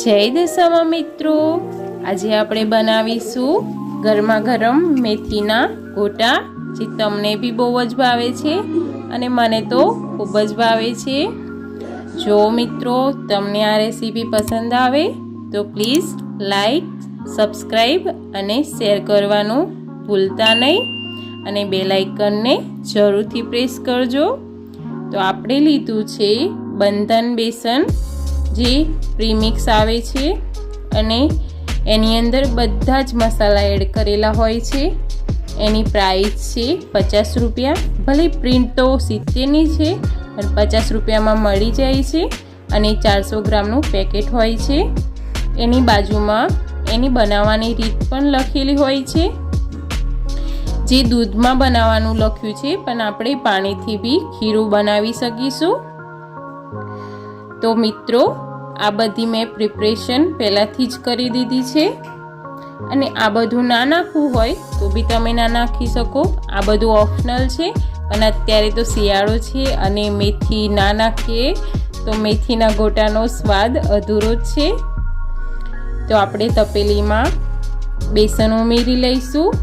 જય દશામાં મિત્રો. આજે આપણે બનાવીશું ગરમા ગરમ મેથીના ગોટા, જે તમને બી બહુ જ ભાવે છે અને મને તો ખૂબ જ ભાવે છે. જો મિત્રો, તમને આ રેસીપી પસંદ આવે, તો પ્લીઝ લાઈક, સબસ્ક્રાઈબ અને શેર કરવાનું ભૂલતા નહીં અને બે લાઇકનને જરૂરથી પ્રેસ કરજો. તો આપણે લીધું છે બંધન બેસન. જે પ્રીમિક્સ આવે છે અને એની અંદર બધા જ મસાલા એડ કરેલા હોય છે. એની પ્રાઇસ છે પચાસ રૂપિયા. ભલે પ્રિન્ટ તો સિત્તેરની છે, પણ પચાસ રૂપિયામાં મળી જાય છે અને ચારસો ગ્રામનું પેકેટ હોય છે. એની બાજુમાં એની બનાવવાની રીત પણ લખેલી હોય છે. જે દૂધમાં બનાવવાનું લખ્યું છે, પણ આપણે પાણીથી બી ખીરું બનાવી શકીશું. તો મિત્રો, આ બધી મેં પ્રિપરેશન પહેલાંથી જ કરી દીધી છે. અને આ બધું ના નાખવું હોય તો બી તમે ના નાખી શકો. આ બધું ઓપ્શનલ છે. પણ અત્યારે તો શિયાળો છે અને મેથી ના નાખીએ તો મેથીના ગોટાનો સ્વાદ અધૂરો જ છે. તો આપણે તપેલીમાં બેસન ઉમેરી લઈશું.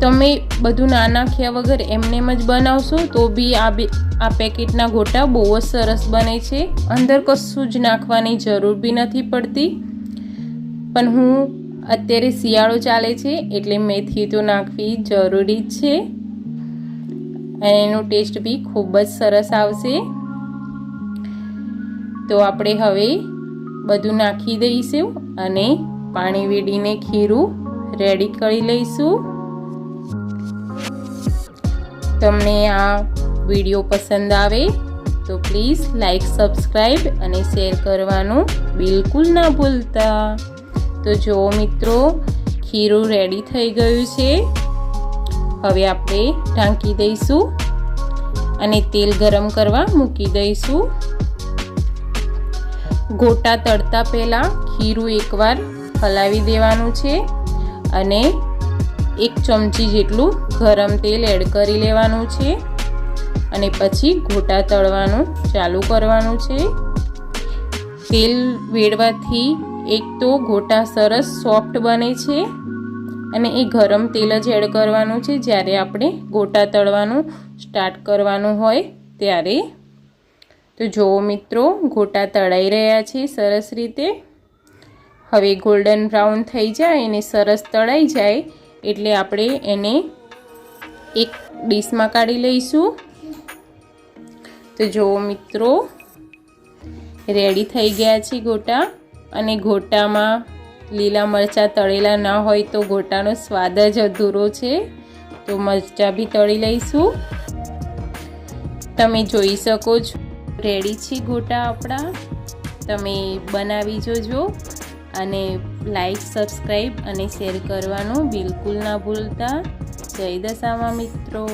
તમે બધું ના નાખ્યા વગર એમનેમ જ બનાવશો, તો બી આ બે આ પેકેટના ગોટા બહુ જ સરસ બને છે. અંદર કશું જ નાખવાની જરૂર બી નથી પડતી. પણ હું અત્યારે શિયાળો ચાલે છે, એટલે મેથી તો નાખવી જરૂરી જ છે. અને એનો ટેસ્ટ બી ખૂબ જ સરસ આવશે. તો આપણે હવે બધું નાખી દઈશું અને પાણી વેડીને ખીરું રેડી કરી લઈશું. તમને આ વીડિયો પસંદ આવે, તો પ્લીઝ લાઈક સબસ્ક્રાઈબ અને શેર કરવાનું બિલકુલ ના ભૂલતા. તો જો મિત્રો, ખીરું રેડી થઈ ગયું છે. હવે આપણે ઢાંકી દઈશું અને તેલ ગરમ કરવા મૂકી દઈશું. ગોટા તળતા પહેલાં ખીરું એકવાર હલાવી દેવાનું છે અને એક ચમચી જેટલું ગરમ તેલ એડ કરી લેવાનું છે અને પછી ગોટા તળવાનું ચાલુ કરવાનું છે. તેલ વેડવાથી એક તો ગોટા સરસ સોફ્ટ બને છે અને એ ગરમ તેલ જ એડ કરવાનું છે. જ્યારે આપણે ગોટા તળવાનું સ્ટાર્ટ કરવાનું હોય ત્યારે. તો જુઓ મિત્રો ગોટા તળાઈ રહ્યા છે સરસ રીતે. હવે ગોલ્ડન બ્રાઉન થઈ જાય અને સરસ તળાઈ જાય એટલે આપણે એને એક ડીશમાં કાઢી લઈશું. તો જુઓ મિત્રો રેડી થઈ ગયા છે ગોટા. અને ગોટામાં લીલા મરચાં તળેલા ના હોય તો ગોટાનો સ્વાદ જ અધૂરો છે. તો મરચાં બી તળી લઈશું. તમે જોઈ શકો છો રેડી છે ગોટા આપણા. તમે બનાવી જોજો. અને લાઈક સબસ્ક્રાઈબ અને શેર કરવાનું બિલકુલ ના ભૂલતા. જય દશામાં મિત્રો.